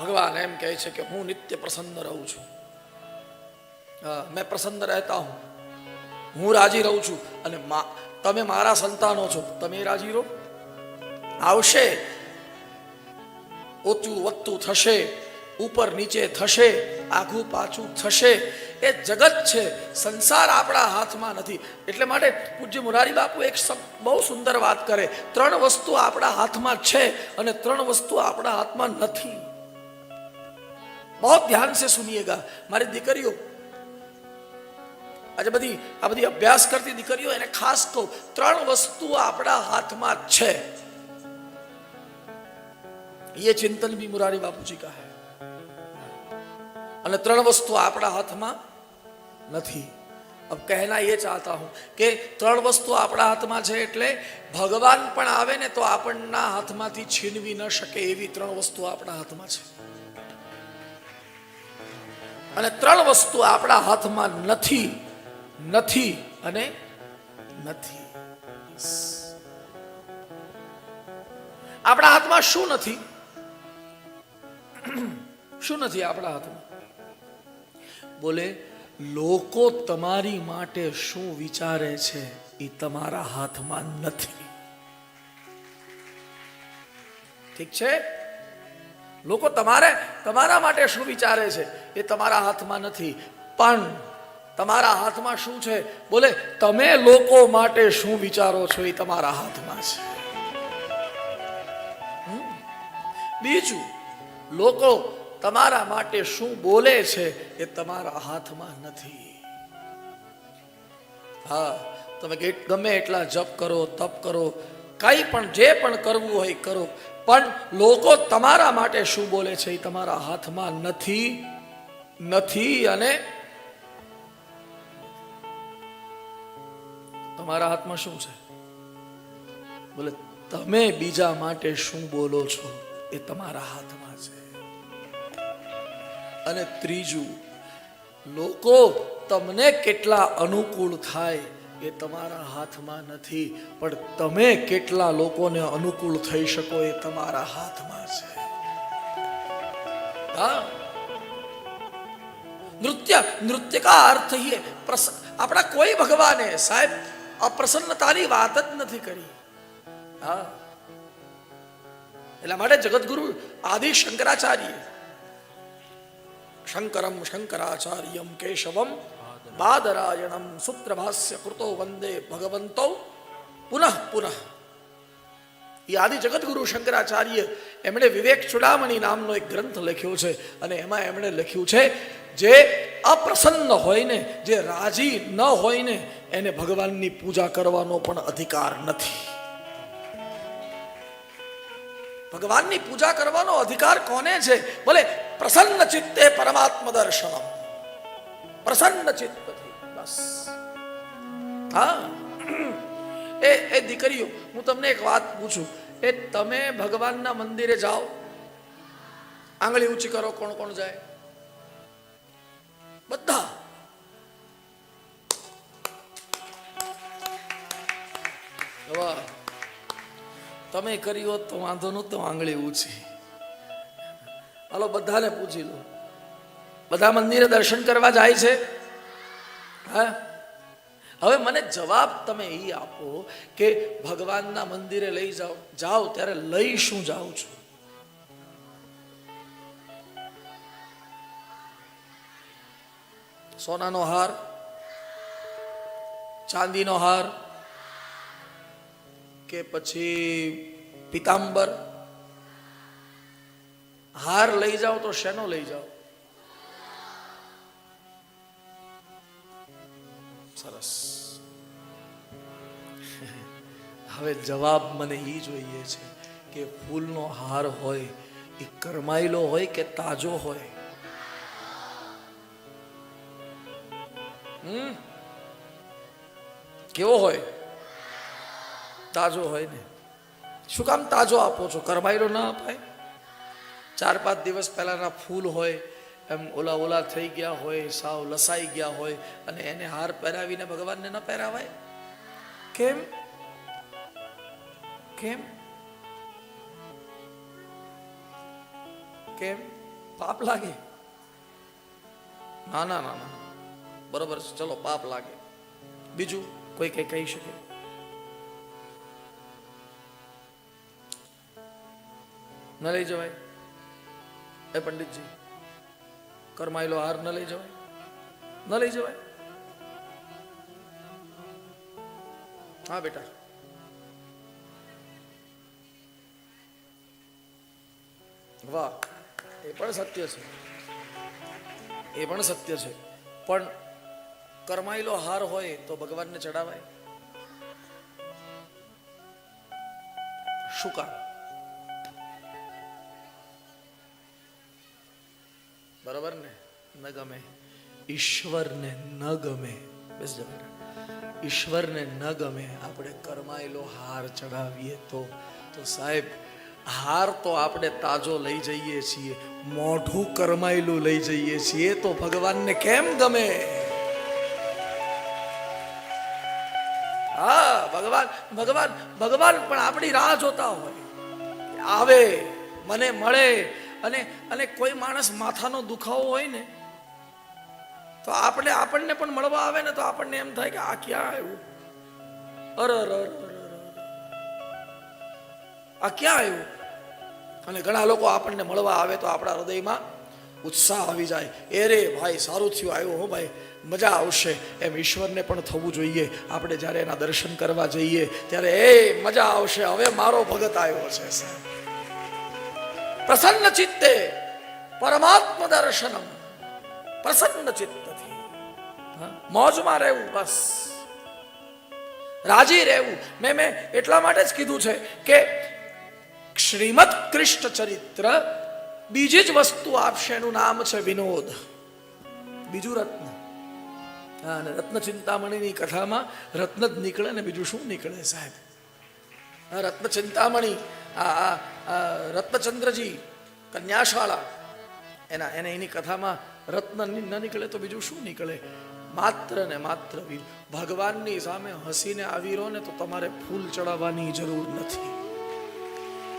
ભગવાન એમ કહે છે કે હું નિત્ય પ્રસન્ન રહું છું. મેં પ્રસન્ન રહેતા હું. હું રાજી રહું છું અને તમે મારા સંતાનો છો, તમે રાજી રહો. આવશે. ઓછું વધતું થશે, ઉપર નીચે થશે, આઘું પાછું થશે. એ જગત છે, સંસાર આપણા હાથમાં નથી. એટલે માટે પૂજ્ય મુરારી બાપુ એક બહુ સુંદર વાત કરે. ત્રણ વસ્તુ આપણા હાથમાં છે અને ત્રણ વસ્તુ આપણા હાથમાં નથી. બહુ ધ્યાન से સુનિએગા મારી દીકરીઓ આજે બધી આ બધી અભ્યાસ કરતી દીકરીઓ એને ખાસ કહું ત્રણ વસ્તુ આપણા હાથમાં છે ये चिंतन भी मुरारी बापू जी का है અને ત્રણ વસ્તુ આપણા હાથમાં નથી अब कहना ये चाहता हूं કે ત્રણ વસ્તુ આપણા હાથમાં છે એટલે ભગવાન પણ આવે ને તો આપણના હાથમાંથી છીનવી ન શકે એવી ત્રણ વસ્તુ આપણા હાથમાં છે અને ત્રણ વસ્તુ આપણા હાથમાં નથી નથી અને નથી. આપણા હાથમાં શું નથી? શું નથી આપણા હાથમાં? બોલે, લોકો તમારી માટે શું વિચારે છે એ તમારા હાથમાં નથી. ઠીક છે? લોકો તમારે, તમારા માટે શું વિચારે છે? એ તમારા હાથમાં નથી. પણ તમારા હાથમાં શું છે? બોલે, તમે લોકો માટે શું વિચારો છો એ તમારા હાથમાં છે. બીજું, લોકો તમારા માટે શું બોલે છે એ તમારા હાથમાં નથી. હા, તમે ગમે એટલા જપ કરો, તપ કરો, કંઈ પણ જે પણ કરવું હોય કરો. પણ લોકો તમારા માટે શું બોલે છે એ તમારા હાથમાં નથી નથી અને તમારા હાથમાં શું છે? બોલે, તમે બીજા માટે શું બોલો છો એ તમારા હાથમાં છે. અને ત્રીજું, લોકો તમને કેટલા અનુકૂળ થાય એ તમારા હાથમાં નથી, પણ તમે કેટલા લોકોને અનુકૂળ થઈ શકો એ તમારા હાથમાં છે. હા? નૃત્ય નૃત્ય કા અર્થ ही આપણા કોઈ ભગવાને સાહેબ અપ્રસન્નતાની વાત જ નથી કરી. હા? એટલા માટે જગતગુરુ આદિ શંકરાચાર્ય, શંકરમ શંકરાચાર્યમ કેશવમ બાદરાયણમ સૂત્રભાષ્ય કૃતો વંદે ભગવંતો પુનઃ પુનઃ એ આદિ જગતગુરુ શંકરાચાર્ય એમણે વિવેક ચુડામણી નામનો એક ગ્રંથ લખ્યો છે અને એમાં એમણે લખ્યું છે, જે અપ્રસન્ન હોય ને જે રાજી ન હોય ને એને ભગવાનની પૂજા કરવાનો પણ અધિકાર નથી. ભગવાનની પૂજા કરવાનો અધિકાર કોને છે? ભલે પ્રસન્ન ચિત્તે પરમાત્મ દર્શનમ પ્રસન્ન ચિત્તથી બસ. હા? એ એ દીકરીઓ, હું તમને એક વાત પૂછું. એ તમે ભગવાનના મંદિરે જાઓ, આંગળી ઊંચી કરો, કોણ કોણ જાય? બધા. વાહ. તમે કરી હોત તો વાંધો નહોતો, આંગળી ઊંચી. હાલો, બધાને પૂછી લો. બધા મંદિરે દર્શન કરવા જાય છે? હા? હવે મને જવાબ તમે એ આપો કે ભગવાનના મંદિરે લઈ જાઓ. જાઓ, ત્યારે લઈ શું જાઉં છું? સોનાનો હાર, ચાંદીનો હાર કે પછી પિતાંબર? હાર લઈ જાઓ તો શેનો લઈ જાઓ? સરસ. હવે જવાબ મને એ જોઈએ છે કે ફૂલનો હાર હોય, એ કરમાયેલો હોય કે તાજો હોય? કેવો હોય? તાજો હોય ને. શું કામ તાજો આપો છો? કરમાયેલો ના અપાય? ચાર પાંચ દિવસ પહેલાના ફૂલ હોય એમ ઓલા ઓલા થઈ ગયા હોય, સાવ લસાઈ ગયા હોય અને એને હાર પહેરાવીને ભગવાનને ન પહેરાવાય? કેમ? કેમ? કેમ? પાપ લાગે? ના ના ના ના. બરોબર છે, ચલો, પાપ લાગે. બીજું કોઈ કઈ કહી શકે? ન લઈ જવાય? એ પંડિતજી કરમાયેલો હાર ન લઈ જવાય. ન લઈ જવાય. હા, બેટા. વાહ, એ પણ સત્ય છે. એ પણ સત્ય છે. પણ કરમાયેલો હાર હોય તો ભગવાનને ચડાવાય. શું કામ બરોબર ને? ન ગમે. ઈશ્વરને ન ગમે. બસ ઈશ્વરને ન ગમે. આપણે કરમાયેલો હાર ચડાવીએ તો. તો સાહેબ, હાર તો આપણે તાજો લઈ જઈએ છીએ. મોઢું કરમાયેલું લઈ જઈએ છીએ. તો ભગવાનને કેમ ગમે? હા, ભગવાન ભગવાન ભગવાન પણ આપણી રાહ જોતા હોય. આવે, મને મળે. અને અને કોઈ માણસ માથાનો દુખાવો હોય ને, તો આપણે, આપણને પણ મળવા આવે ને તો આપણને એમ થાય કે આ ક્યાં આવ્યું? અર અર અર. આ ક્યાં આવ્યું? અને ઘણા લોકો આપણને મળવા આવે તો આપણા હૃદયમાં ઉત્સાહ આવી જાય. એ રે ભાઈ, સારું થયું આવ્યો હો ભાઈ, મજા આવશે. એમ ઈશ્વરને પણ થવું જોઈએ. આપણે જ્યારે એના દર્શન કરવા જઈએ, ત્યારે એ, મજા આવશે. હવે મારો ભગત આવ્યો છે, સાહેબ. પ્રસન્ન ચિત્તે પરમાત્મ દર્શનમ પ્રસન્ન ચિત્તથી મોજમાં રહેવું બસ રાજી રહેવું મેં મેં એટલા માટે જ કીધું છે કે શ્રીમદ કૃષ્ણ ચરિત્ર બીજી જ વસ્તુ આપશે, એનું નામ છે વિનોદ. બીજું રત્ન. હા, અને રત્ન ચિંતામણીની કથામાં રત્ન જ નીકળે ને બીજું શું નીકળે સાહેબ? રત્ન ચિંતામણી રત્નચંદ્રજી, કન્યાશાળા. એના, એને એની કથામાં રત્ન ન નીકળે તો બીજું શું નીકળે? માત્ર ને માત્ર વીર. ભગવાનની સામે હસીને આવી રહો ને તો તમારે ફૂલ ચડાવવાની જરૂર નથી.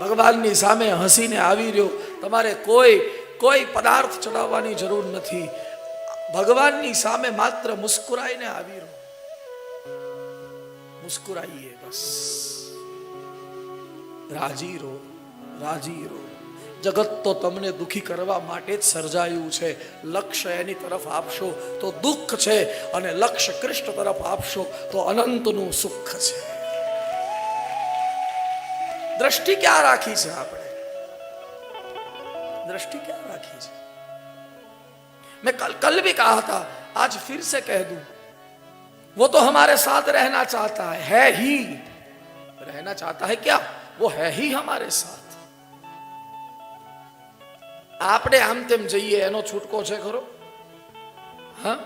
ભગવાનની સામે હસીને આવી રહ્યો, તમારે કોઈ કોઈ પદાર્થ ચડાવવાની જરૂર નથી. ભગવાનની સામે માત્ર મુસ્કુરાઈને આવી રહો મુસ્કુરાઈએ બસ. રાજી રહો રાજી રહો જગત તો તમને દુખી કરવા માટે જ સર્જાયું છે લક્ષ્ય એની તરફ આપશો તો દુઃખ છે અને લક્ષ્ય કૃષ્ણ તરફ આપશો તો અનંતનું સુખ છે दृष्टि क्या राखी છે આપણે दृष्टि क्या राखी છે मैं कल कल भी कहा था आज फिर से कह दूं वो तो हमारे साथ रहना चाहता है है ही रहना चाहता है क्या वो है ही हमारे साथ આપણે આમ તેમ જઈએ એનો છૂટકો છે ખરો હા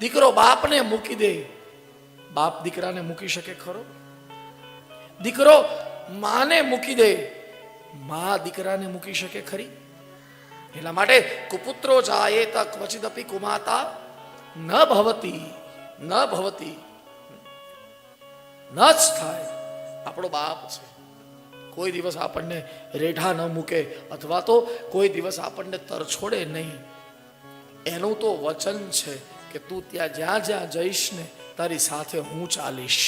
દીકરો બાપને મૂકી દે બાપ દીકરાને મૂકી શકે ખરો દીકરો માને મૂકી દે મા દીકરાને મૂકી શકે ખરી એટલા માટે કુપુત્રો જાયેત ક્વચિદપી કુમાતા ન ભવતી ન ભવતી ન જ થાય આપણો બાપ છે કોઈ દિવસ આપણને રેઢા ન મૂકે અથવા તો કોઈ દિવસ આપણને તરછોડે નહીં એનું તો વચન છે કે તું ત્યાં જ્યાં જ્યાં જઈશ ને તારી સાથે હું ચાલીશ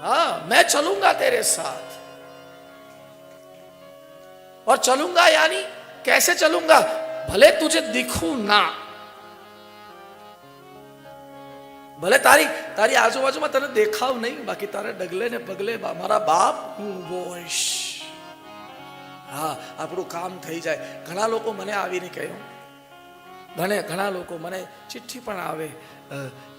हाँ मैं चलूंगा तेरे साथ और चलूंगा यानी कैसे चलूंगा भले तुझे दिखूं ना ભલે તારી તારી આજુબાજુમાં તને દેખાવ નહીં. બાકી તારે ડગલે ને પગલે મારા બાપ હું ઊભો હા, આપણું કામ થઈ જાય. ઘણા લોકો મને આવીને કહ્યું ઘણે ઘણા લોકો મને ચિઠ્ઠી પણ આવે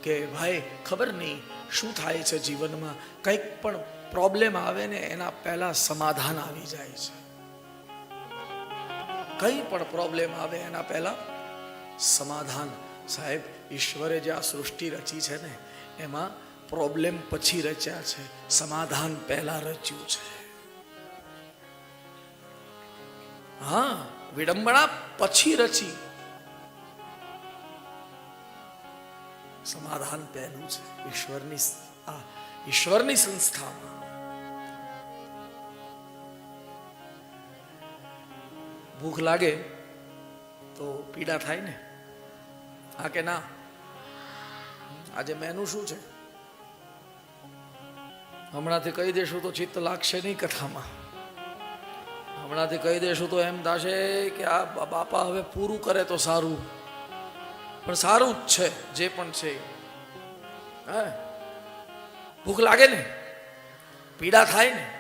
કે ભાઈ, ખબર નહીં શું થાય છે જીવનમાં. કંઈક પણ પ્રોબ્લેમ આવે ને એના પહેલા સમાધાન આવી જાય છે. કંઈ પણ પ્રોબ્લેમ આવે એના પહેલા સમાધાન. સાહેબ, ઈશ્વરે જે આ સૃષ્ટિ રચી છે ને એમાં પ્રોબ્લેમ પછી રચ્યા છે, સમાધાન પહેલા રચ્યું છે. હા, વિડંબણા પછી રચી. સમાધાન પહેલું છે, ઈશ્વરની આ, ઈશ્વરની સંસ્થામાં. ભૂખ લાગે તો પીડા થાય ને? હા કે ના? આજે મેનુ શું છે? હમણાંથી કહી દેશું તો ચિત્ત લાગશે નહીં કથામાં. હમણાંથી કહી દેશું તો એમ થશે કે આ બાપા હવે પૂરું કરે તો સારું. પણ સારું જ છે, જે પણ છે હે? ભૂખ લાગે ને? પીડા થાય ને?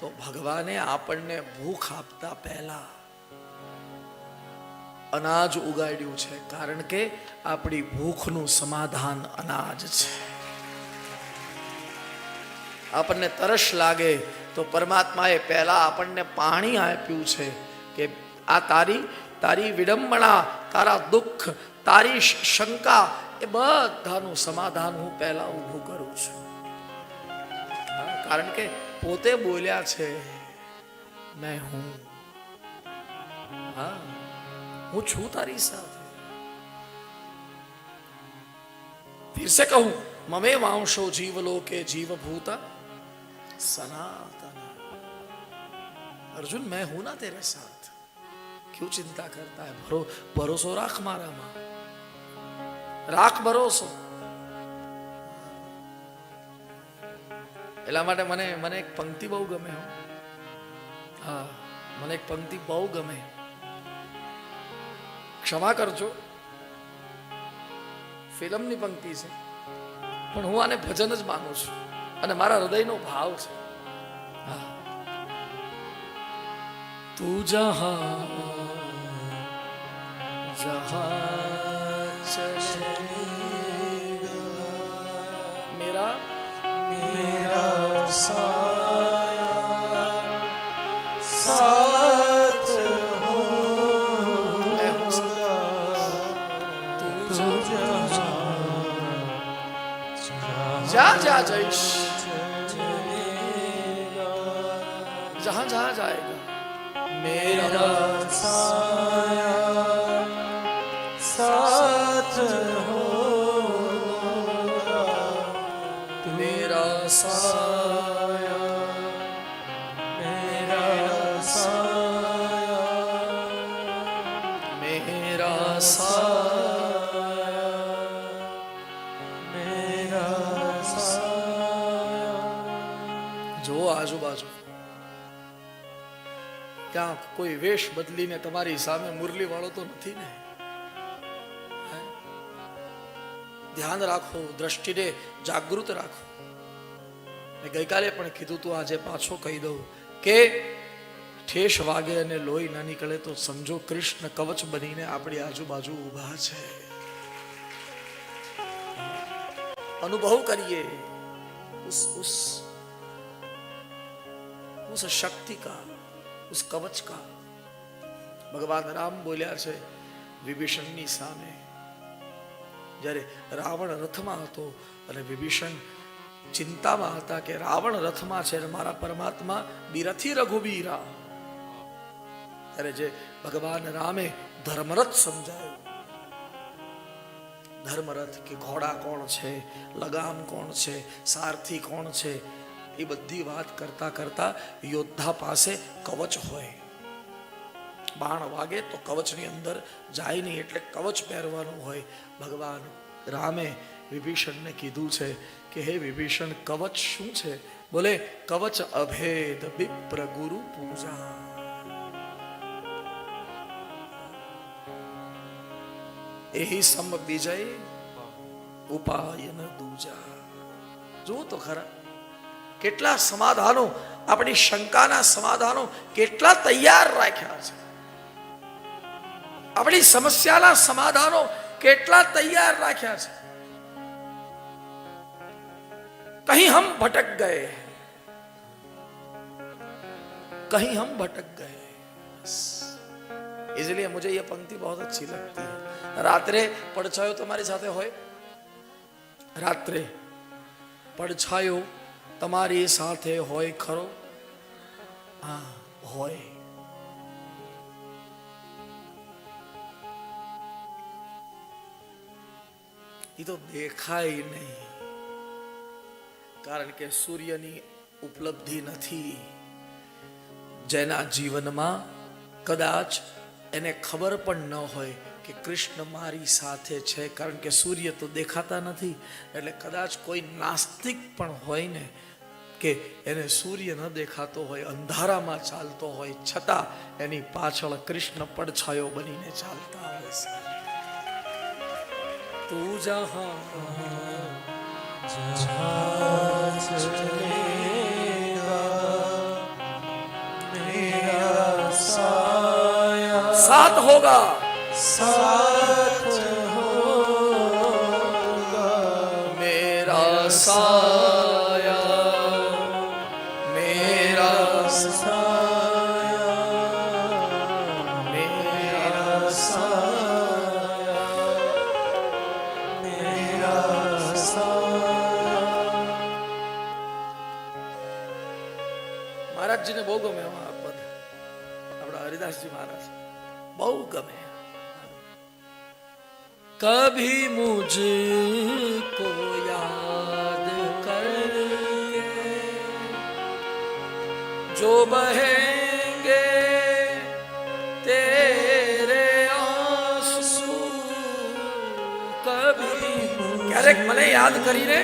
તો ભગવાને આપણને ભૂખ આપતા પહેલા અનાજ ઉગાડ્યું છે કારણ કે આપણી ભૂખનું સમાધાન અનાજ છે. આપણને તરસ લાગે તો પરમાત્માએ પહેલા આપણને પાણી આપ્યું છે કે આ તારી તારી વિડંબણા, તારા દુઃખ, તારી શંકા એ બધાનું સમાધાન હું પહેલા ઊભું કરું છું. કારણ કે પોતે બોલ્યા છે, મેં હું. હા. હું છું તારી સાથે फिर से कहूं ममे वांशो जीवलोके जीवभूता सनातन अर्जुन मैं हूं ना तेरे साथ क्यों चिंता करता है भरो भरोसो राख मारा मां રાખ ભરોસો એટલા માટે મને મને એક પંક્તિ બહુ ગમે હો હા મને એક પંક્તિ બહુ ગમે ક્ષમા કરજો. ફિલ્મની પંક્તિ છે. પણ હું આને ભજન જ માનું છું. અને મારા હૃદયનો ભાવ છે. તું જહા જહા મેરા મેરા मैं 하자 이씨 이제 한잔 하자 이거 કોઈ વેશ બદલીને તમારી સામે મુરલી વાળો તો નથી ને? ધ્યાન રાખો, દ્રષ્ટિને જાગૃત રાખો. ગઈકાલે પણ કીધું તું, આજે પાછો કહી દઉં કે ઠેસ વાગે અને લોહી ના નીકળે તો સમજો કૃષ્ણ કવચ બનીને આપણી આજુબાજુ ઊભા છે. અનુભવ કરીએ. ઉસ ઉસ ઉસ શક્તિ કા उस कवच का ભગવાન રામ બોલ્યા છે વિભીષણની સામે જ્યારે રાવણ રથમાં હતો અને વિભીષણ ચિંતામાં હતા કે રાવણ રથમાં છે અને મારા પરમાત્મા બિરથી રઘુબીરા ત્યારે જે ભગવાન રામે ધર્મરથ સમજાયું ધર્મરથ કે ઘોડા કોણ છે લગામ કોણ છે સારથી કોણ છે એ બધી વાત કરતા કરતા યોદ્ધા પાસે કવચ હોય બાણ વાગે તો કવચની અંદર જાય નહીં એટલે કવચ પહેરવાનું હોય ભગવાન રામે વિભીષણને કીધું છે કે હે વિભીષણ કવચ શું છે બોલે કવચ અભેદ વિપ્ર ગુરુ પૂજા એહી સમ વિજય ઉપાયન દૂજા જુઓ તો ખરા કેટલા સમાધાનો આપણી શંકાના સમાધાનો કેટલા તૈયાર રાખ્યા છે આપણી સમસ્યાના સમાધાનો કેટલા તૈયાર રાખ્યા છે कहीं हम भटक गए कहीं हम भटक गए बस। इसलिए मुझे ये पंक्ति बहुत अच्छी लगती है रात्रे પડછાયો તમારી સાથે હોય રાત્રે પડછાયો તમારી સાથે હોય ખરો? હા, હોય. એ તો દેખાય નહીં. કારણ કે સૂર્યની ઉપલબ્ધિ નથી. જેના જીવનમાં કદાચ એને ખબર પણ ન હોય કે કૃષ્ણ મારી સાથે છે. કારણ કે સૂર્ય તો દેખાતા નથી. એટલે કદાચ કોઈ નાસ્તિક પણ હોય ને કે એને સૂર્ય ન દેખાતો હોય, અંધારામાં ચાલતો હોય, છતાં એની પાછળ કૃષ્ણ પડછાયો બનીને ચાલતા હોય છે. તું જહાં સાથ હોગા. સાથ મહારાજજીને બહુ ગમે આ પદ આપણા હરિદાસજી મહારાજ બહુ ગમે કભી મુજકો યાદ કર જો બહેંગે તેરે આંસુ કભી ક્યારેક મને યાદ કરીને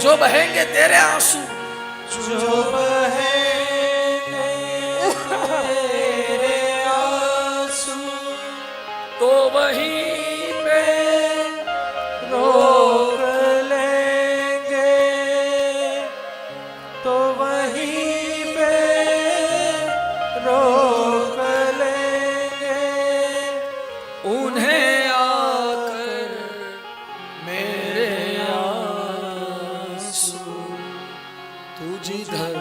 જો બહેંગે તેરે આંસુ 주저해. तुझ धर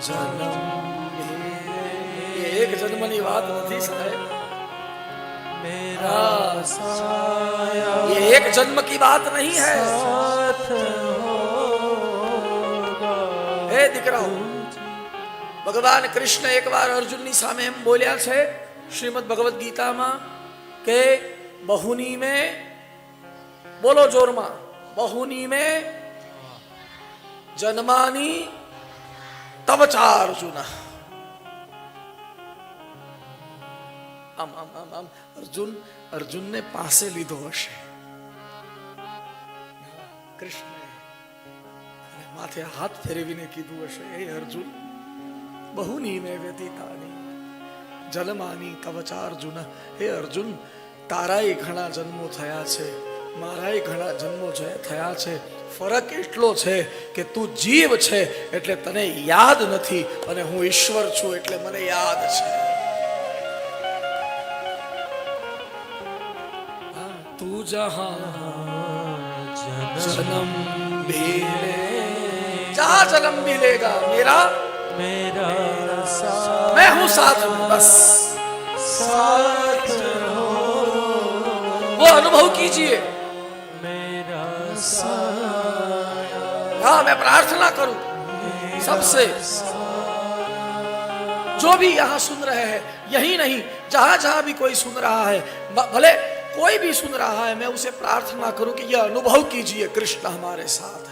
जन्म ये એક જન્મની વાત નથી સાહેબ मेरा साया ये एक जन्म की बात नहीं है साथ होगा હે દીકરાઓ ભગવાન કૃષ્ણ એકવાર અર્જુનની સામે એમ બોલ્યા છે શ્રીમદ ભગવદ્ ગીતામાં કે બહુની મેં બોલો જોરમાં બહુની મેં જન્માની તવ ચા અર્જુન આમ આમ આમ આમ, અર્જુન, અર્જુનને પાસે લીધો હશે. કૃષ્ણ માથે હાથ ફેરવીને કીધું હશે એ અર્જુન બહુની મેં વ્યતીતાની જન્માની તવચા અર્જુન હે અર્જુન, તારાય ઘણા જન્મો થયા છે, મારાય ઘણા જન્મો થયા છે ફરક એટલો છે કે તું જીવ છે એટલે તને યાદ નથી અને હું ઈશ્વર છું એટલે મને યાદ છે હા, તું જહાં जन्म भी ले जहाँ जन्म भी लेगा मेरा मेरा साथ मैं हूँ साथ में बस साथ हो वो अनुभव कीजिए मैं प्रार्थना करूँ। सबसे जो भी यहाँ सुन रहे हैं, यही नहीं, जहाँ जहाँ भी कोई सुन रहा है भले कोई भी सुन रहा है, मैं उसे प्रार्थना करूँ कि यह अनुभव कीजिए कृष्ण हमारे साथ।